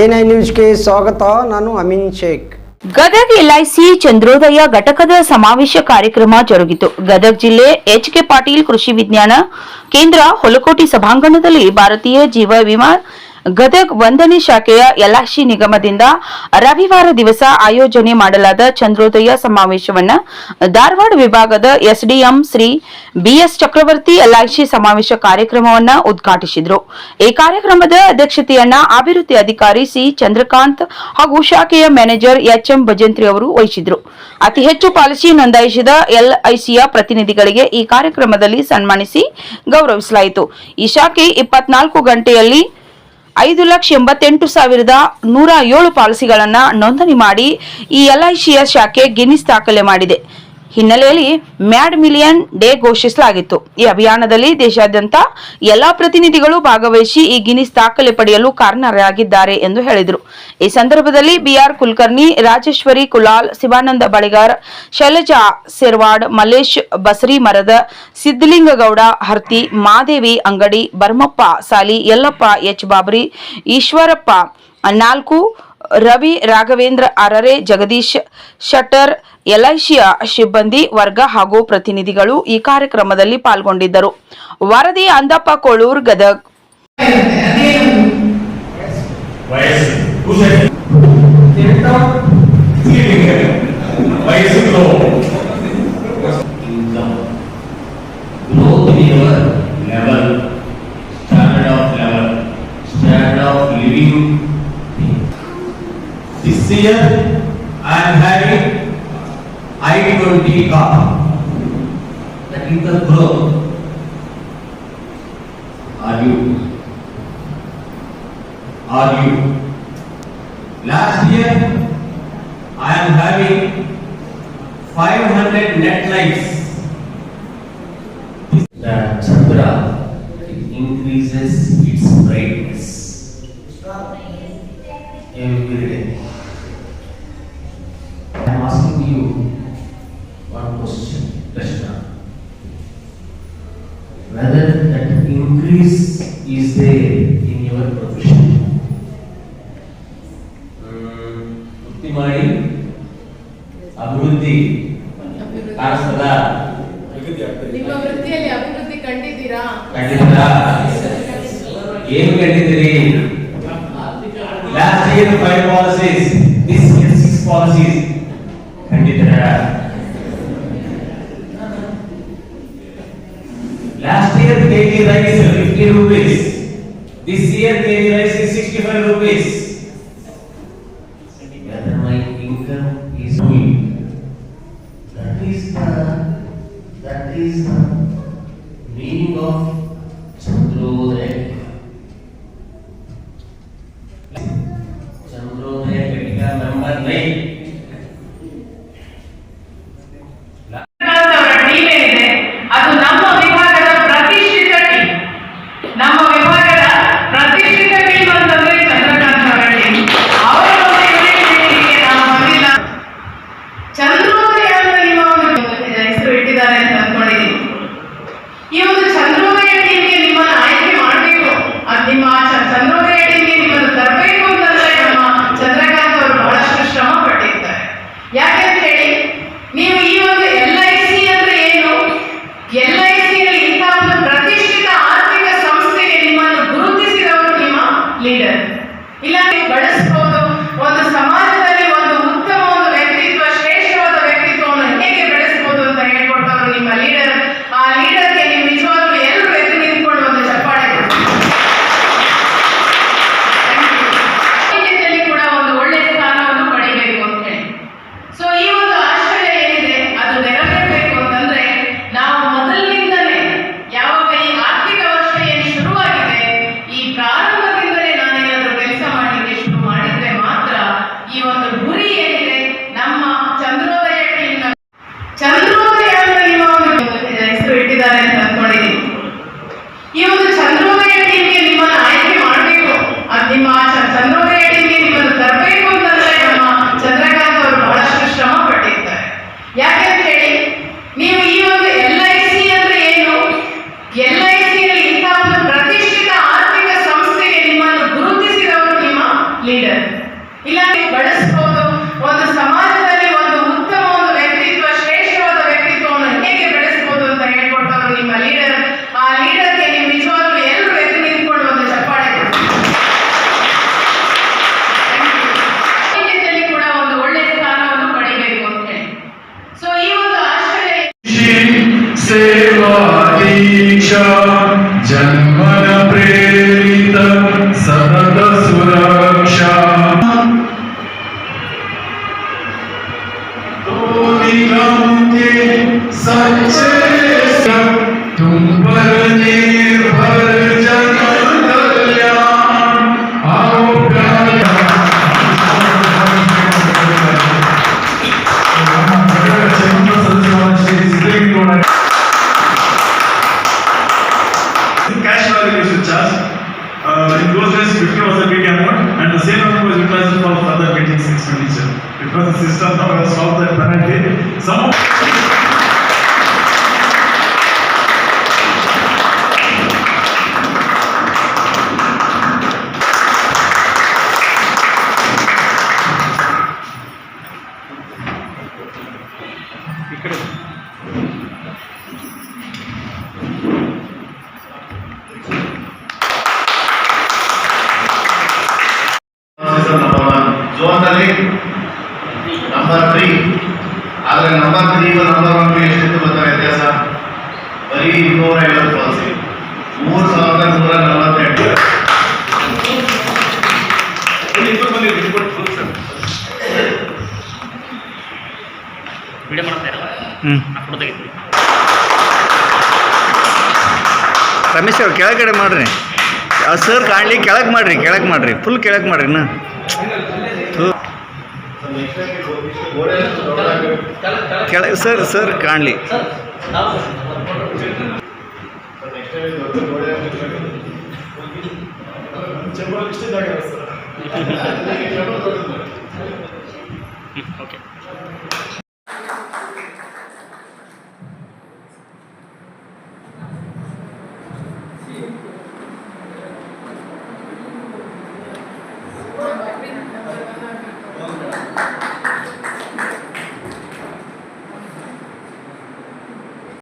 NI ನ್ಯೂಸ್ಗೆ ಸ್ವಾಗತ, ನಾನು ಅಮಿನ್ ಶೇಖ್. ಗದಗ ಎಲ್ಐಸಿ ಚಂದ್ರೋದಯ ಘಟಕದ ಸಮಾವೇಶ ಕಾರ್ಯಕ್ರಮ ಜರುಗಿತು. ಗದಗ ಜಿಲ್ಲೆ ಎಚ್ ಕೆ ಪಾಟೀಲ್ ಕೃಷಿ ವಿಜ್ಞಾನ ಕೇಂದ್ರ ಹೊಲಕೋಟಿ ಸಭಾಂಗಣದಲ್ಲಿ ಭಾರತೀಯ ಜೀವ ವಿಮಾ ಗದಗ್ ಒಂದನೇ ಶಾಖೆಯ ಎಲ್ಐಸಿ ನಿಗಮದಿಂದ ರವಿವಾರ ದಿವಸ ಆಯೋಜನೆ ಮಾಡಲಾದ ಚಂದ್ರೋದಯ ಸಮಾವೇಶವನ್ನ ಧಾರವಾಡ ವಿಭಾಗದ SDM Shri BS Chakravarti LIC ಸಮಾವೇಶ ಕಾರ್ಯಕ್ರಮವನ್ನ ಉದ್ಘಾಟಿಸಿದರು. ಈ ಕಾರ್ಯಕ್ರಮದ ಅಧ್ಯಕ್ಷತೆಯನ್ನ ಅಭಿವೃದ್ಧಿ ಅಧಿಕಾರಿ ಸಿ ಚಂದ್ರಕಾಂತ್ ಹಾಗೂ ಶಾಖೆಯ ಮ್ಯಾನೇಜರ್ ಎಚ್ಎಂ ಭಜಂತ್ರಿ ಅವರು ವಹಿಸಿದ್ರು. ಅತಿ ಹೆಚ್ಚು ಪಾಲಿಸಿ ನೋಂದಾಯಿಸಿದ ಎಲ್ಐಸಿಯ ಪ್ರತಿನಿಧಿಗಳಿಗೆ ಈ ಕಾರ್ಯಕ್ರಮದಲ್ಲಿ ಸನ್ಮಾನಿಸಿ ಗೌರವಿಸಲಾಯಿತು. ಈ ಶಾಖೆ ಇಪ್ಪತ್ನಾಲ್ಕು ಗಂಟೆಯಲ್ಲಿ ಐದು ಲಕ್ಷ ಎಂಬತ್ತೆಂಟು ಸಾವಿರದ ನೂರ ಏಳು ಪಾಲಿಸಿಗಳನ್ನು ನೋಂದಣಿ ಮಾಡಿ ಈ ಎಲ್ಐಸಿಯ ಶಾಖೆ ಗಿನ್ನಿಸ್ ದಾಖಲೆ ಮಾಡಿದೆ. ಹಿನ್ನೆಲೆಯಲ್ಲಿ ಮ್ಯಾಡ್ ಮಿಲಿಯನ್ ಡೇ ಘೋಷಿಸಲಾಗಿತ್ತು. ಈ ಅಭಿಯಾನದಲ್ಲಿ ದೇಶಾದ್ಯಂತ ಎಲ್ಲಾ ಪ್ರತಿನಿಧಿಗಳು ಭಾಗವಹಿಸಿ ಈ ಗಿನಿಸ್ ದಾಖಲೆ ಪಡೆಯಲು ಕಾರಣರಾಗಿದ್ದಾರೆ ಎಂದು ಹೇಳಿದರು. ಈ ಸಂದರ್ಭದಲ್ಲಿ ಬಿಆರ್ ಕುಲಕರ್ಣಿ, ರಾಜೇಶ್ವರಿ ಕುಲಾಲ್, ಶಿವಾನಂದ ಬಳಿಗಾರ್, ಶೈಲಜಾ ಸೆರ್ವಾಡ್, ಮಲ್ಲೇಶ್ ಬಸರಿ ಮರದ ಸಿದ್ದಲಿಂಗಗೌಡ ಹರ್ತಿ, ಮಾದೇವಿ ಅಂಗಡಿ, ಬರ್ಮಪ್ಪ, ಸಾಲಿ, ಯಲ್ಲಪ್ಪ, ಎಚ್ ಬಾಬರಿ, ಈಶ್ವರಪ್ಪ ನಾಲ್ಕು, ರವಿ ರಾಘವೇಂದ್ರ ಅರರೆ, ಜಗದೀಶ್ ಶಟರ್ ಎಲ್ಐಸಿಯ ಸಿಬ್ಬಂದಿ ವರ್ಗ ಹಾಗೂ ಪ್ರತಿನಿಧಿಗಳು ಈ ಕಾರ್ಯಕ್ರಮದಲ್ಲಿ ಪಾಲ್ಗೊಂಡಿದ್ದರು. ವರದಿ Andappa Kolur Gadag. i will be that gives us grow. are you? Are you? Last year, I am having 500 net lives. The Chandra increases its brightness every day. I am asking you Whether that increase is there in your profession? ಹ್ಮ್, ವೃತ್ತಿ ಮಾಡಿ ಅಭಿವೃದ್ಧಿ ಕಾಣಿಸ್ತದ ನಿಮ್ಮ ವೃತ್ತಿಯಲ್ಲಿ ಅಭಿವೃದ್ಧಿ ಕಂಡಿದ್ದೀರಾ ಕಂಡಿದ್ದೀರಾ ಏನು ಕಂಡಿದ್ದೀರಿ last year five policies 50 rupees. This year kg rice is 65 rupees. Whether my income is That is the that is the meaning of Chandrodaya. Chandrodaya capital number 9. Leader ಇಲ್ಲ ಬಳಸಬಹುದು ಒಂದು ಸಮಾಜದಲ್ಲಿ ಒಂದು ಉತ್ತಮ ಒಂದು ವ್ಯಕ್ತಿತ್ವ, ಶ್ರೇಷ್ಠವಾದ ವ್ಯಕ್ತಿತ್ವವನ್ನು ಹೇಗೆ ಬೆಳೆಸಬಹುದು ಅಂತ ಹೇಳ್ಕೊಟ್ಟವರು ನಿಮ್ಮ ಲೀಡರ್ ಆ ಲೀಡರ್ಗೆ ನೀವು ನಿಜವಾಗ್ಲೂ ಎಲ್ಲರೂ ಎದ್ದು ನಿಂತ್ಕೊಂಡು ಒಂದು ಚಪ್ಪಾಳೆ ರಾಜಕೀಯದಲ್ಲಿ ಕೂಡ ಒಂದು ಒಳ್ಳೆ ಸ್ಥಾನವನ್ನು ಪಡಿಬೇಕು ಅಂತ ಸೊ ಈ ಒಂದು ಆಶ್ರಯ ಸೇವಾ ದೀಕ್ಷಾ ಜನ್ಮದ those days, 50 was amount, and the same amount was utilized for further meetings expenditure. Because the system now has solved that penalty. Some one number three ಆದರೆ ನಂಬರ್ ತ್ರೀ ನಂಬರ್ ಒನ್ ಎಷ್ಟು ಬರ್ತಾರೆ ವ್ಯತ್ಯಾಸ ಬರೀ ಇನ್ನೂರ ಐವತ್ತು ಪಾಲಿಸಿ ಮೂರು ಸಾವಿರದ ನೂರ ನಲವತ್ತೆಂಟು. ವಿಡಿಯೋ ಮಾಡ್ತಾ ಇರಲ್ಲ? ರಮೇಶ್ ಅವ್ರು ಕೆಳಗಡೆ ಮಾಡ್ರಿ. ಆ ಸರ್ ಕಾಣಲಿ ಕೆಳಗೆ ಮಾಡ್ರಿ ಕೆಳಗೆ ಮಾಡ್ರಿ. ಫುಲ್ ಕೆಳಗೆ ಮಾಡ್ರಿ ಇನ್ನು. ಕೆಳಗೆ ಸರ್ ಸರ್ ಕಾಣಲಿ. ಓಕೆ